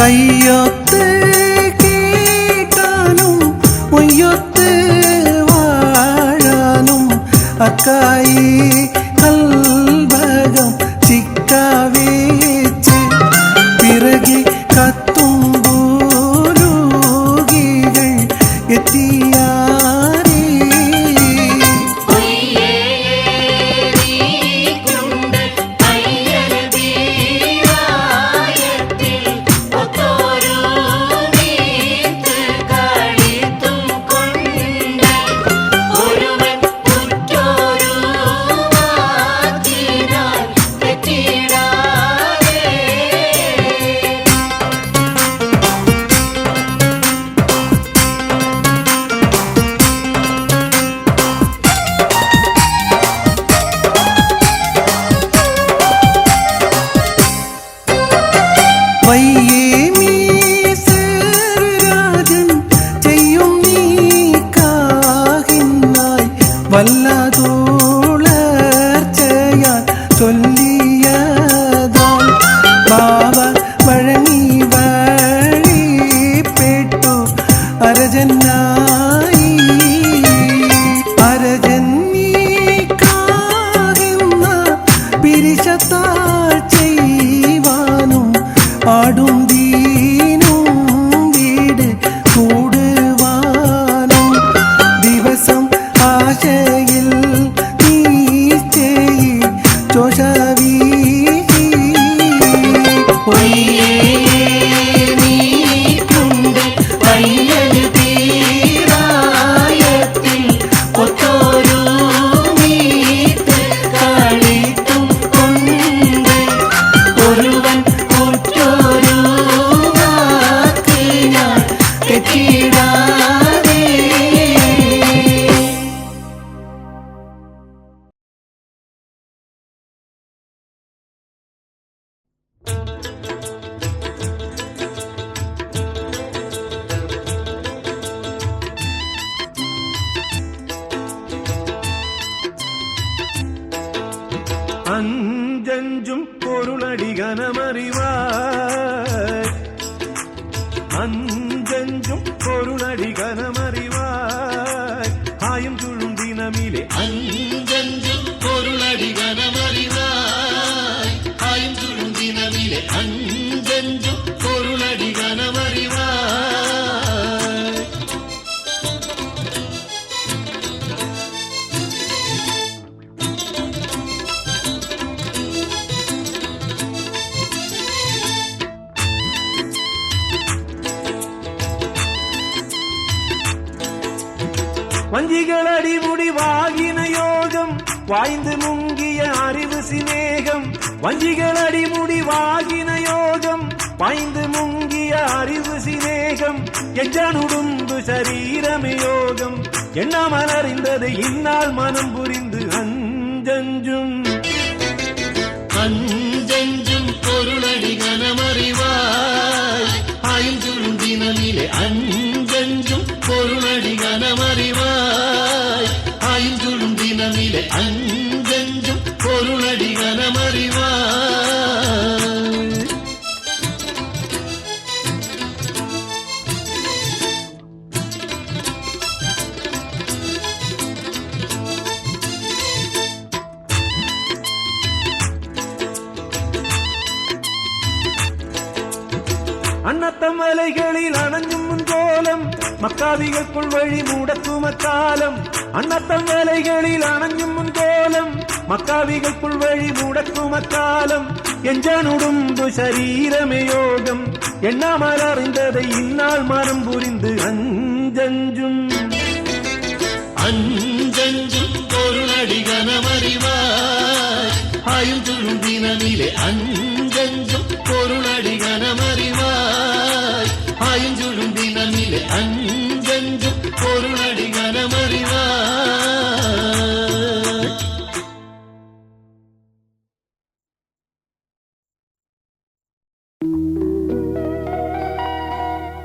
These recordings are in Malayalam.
கையோ അരജന്നീ കാഹിന്ന പിരിശത്താൽ அறிவார் அஞ்செஞ்சும் பொருளடி அஞ்சிகள் அடிமுடி வாகின யோகம் வாய்ந்து முங்கிய அறிவு சிநேகம். வஞ்சிகள் அடிமுடி வாகின யோகம் வாய்ந்து முங்கிய அறிவு சிநேகம். எஜனுடும்பு சரீரமே யோகம் எண்ணாமல் அறிந்தது இந்நாள் மனம் புரிந்து அஞ்சஞ்சும். அஞ்செஞ்சும் பொருளடி கனமறிவாய் அயஞ்சும் தினமிலே அஞ்செஞ்சும் பொருளடி கனமறிவாய். கவிகளுக்குள் வழி மூடக்கும காலம். அன்னத்தம் வேலைகளில் அணஞ்சும் முன்கோலம் மக்காவிகளுக்குள் வழி மூடக்கும காலம். எஞ்சனுடும்பு சரீரமே யோகம். எண்ணாமல் அறிந்ததை இந்நாள் மரம் புரிந்து அஞ்சஞ்சும். அஞ்சஞ்சும் ஒரு நடிகனமறிவாய் ஆயும் துளும் தினமிலே அஞ்சஞ்சும் பொருளடி கனமறிவாய். ஆயுஞ்சுளும் தினமிலே அஞ்சு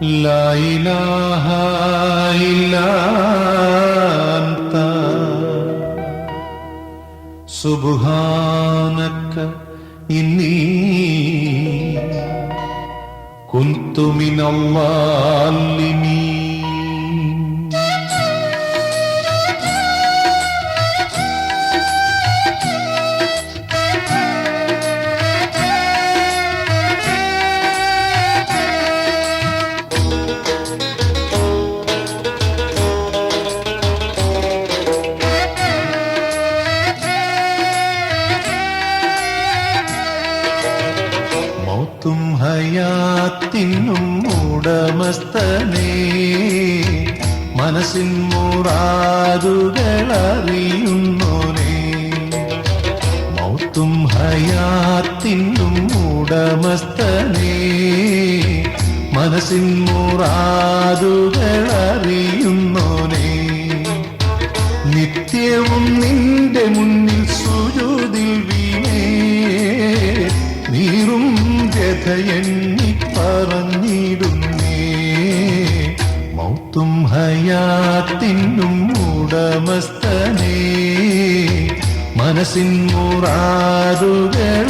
لا إله إلا أنت سبحانك إني كنت من الظالمين മനസ്സിൻ മുറാതുകൾ അറിയുന്നോനേ നിത്യവും നിന്റെ മുന്നിൽ സുജൂതിൽ വീണേ. നീറും വ്യഥയെണ്ണി പറഞ്ഞിടുന്നേ. മൗത്തും ഹയാത്തിനും ഉടമസ്ഥനേ. മനസ്സിൻ മുറാതുകൾ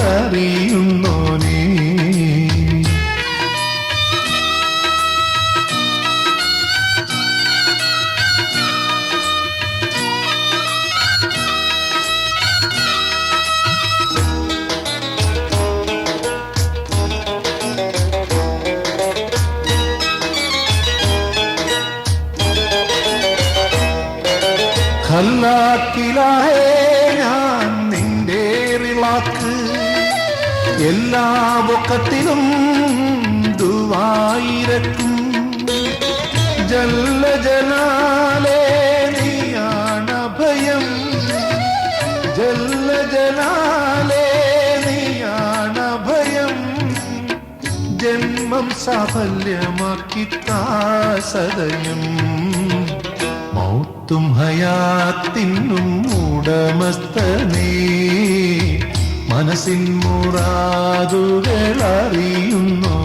ജല്ല നീയാണ് ഭയം ജന്മം സാഫല്യമാക്കി സദയം മൗത്തും ഹയാത്തിനും ഉടമസ്ഥനേ മനസ്സിൻ മുറാതുകൾ അറിയുന്നു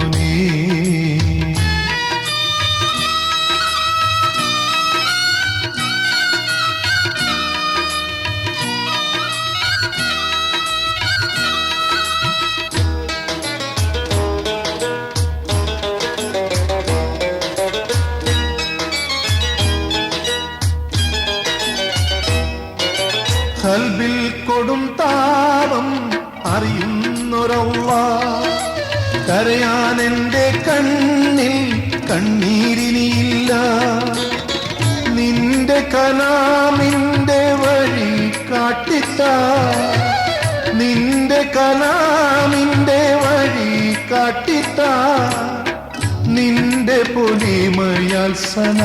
സലാമെത്തിത്താൻ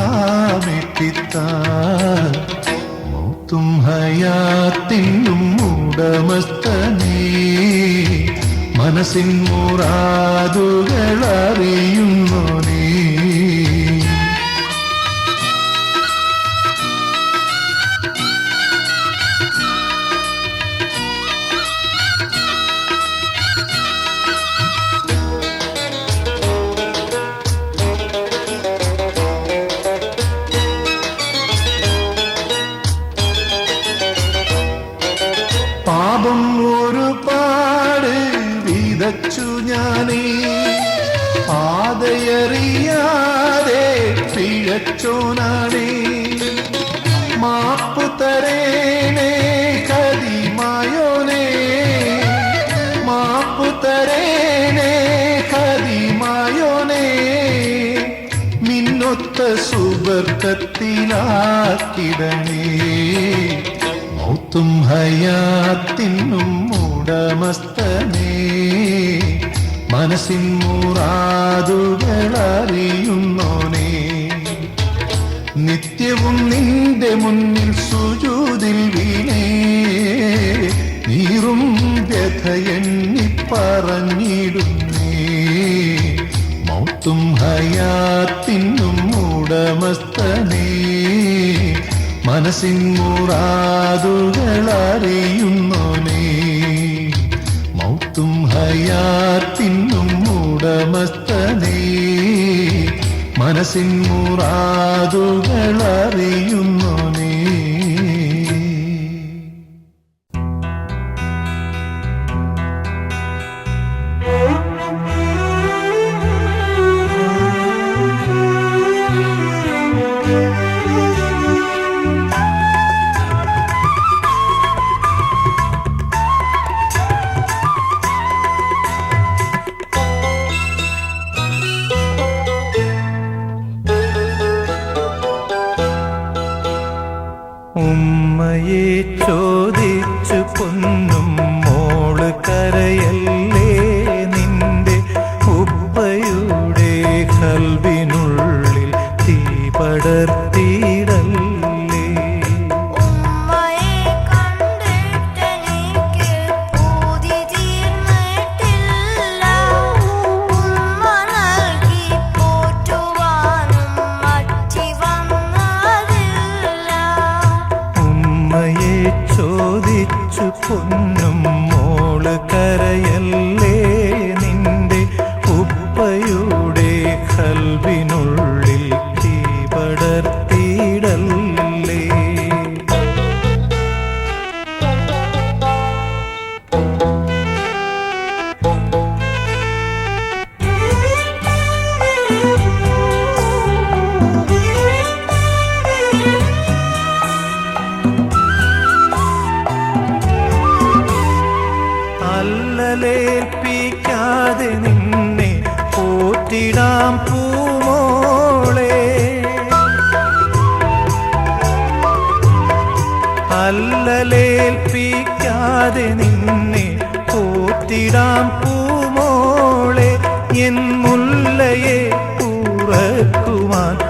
മൗത്തും ഹയാത്തിനും ഉടമസ്ഥനേ. മനസ്സിൻ മുറാതുകൾ അറിയുന്നു മിന്നൊത്ത സുബർക്കത്തിലാക്കിടണേ. മൗത്തും ഹയാത്തിനും ഉടമസ്ഥനേ. മനസ്സിൻ മൂറാതുകളറിയുന്നോനേ നിത്യവും നിന്റെ മുന്നിൽ സുജൂതിൽ വീണേ. നീറും വ്യഥ എണ്ണി പറഞ്ഞിടുന്നേ. മൗത്തും ഹയാത്തിനും ഉടമസ്ഥനേ മനസ്സിൻ മുറാതുകൾ അറിയുന്നോനേ മൗത്തും ഹയാത്തിനും ഉടമസ്ഥനേ മനസ്സിൻ മുറാതുകൾ আমার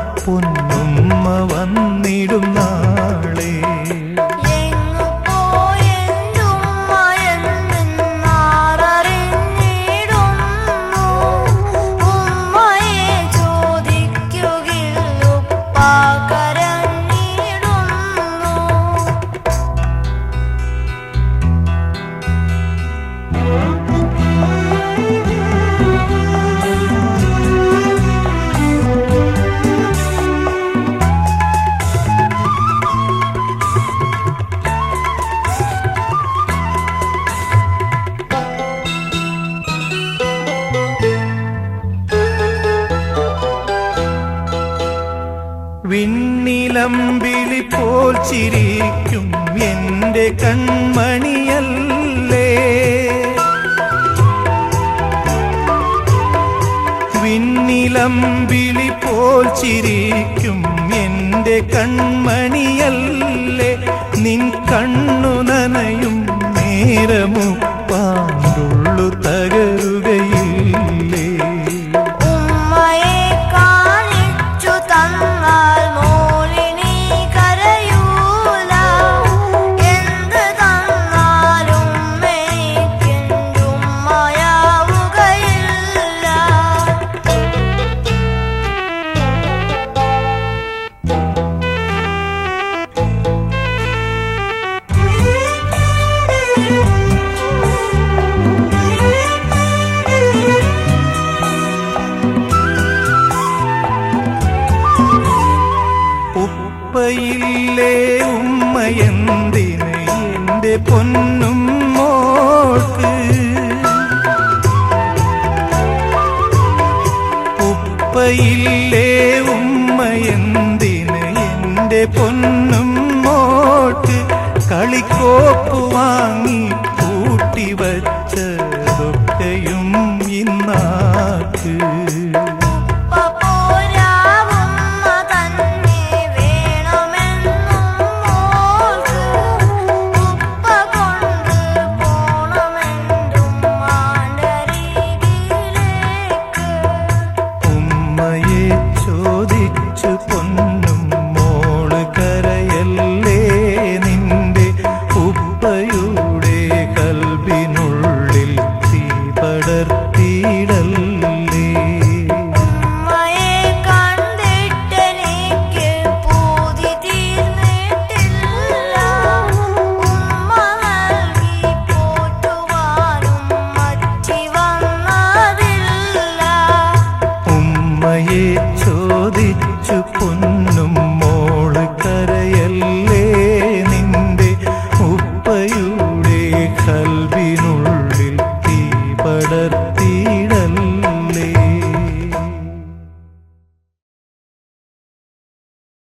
എന്റെ വിണ്ണിലം വിളി പോൽ ചിരിക്കും എന്റെ കൺമണിയല്ലേ. നിൻ കണ്ണു നനയും നേരമു പാണ്ടുള്ളു തകരുകയില്ലേ എന്റെ പൊന്നും മോട്ട് ഉപ്പയില്ലേ ഉമ്മ എന്തിന് എന്റെ പൊന്നും മോട്ട് കളിക്കോപ്പ് വാങ്ങി കൂട്ടി വച്ചതൊക്കെയും ഇന്നാക്ക്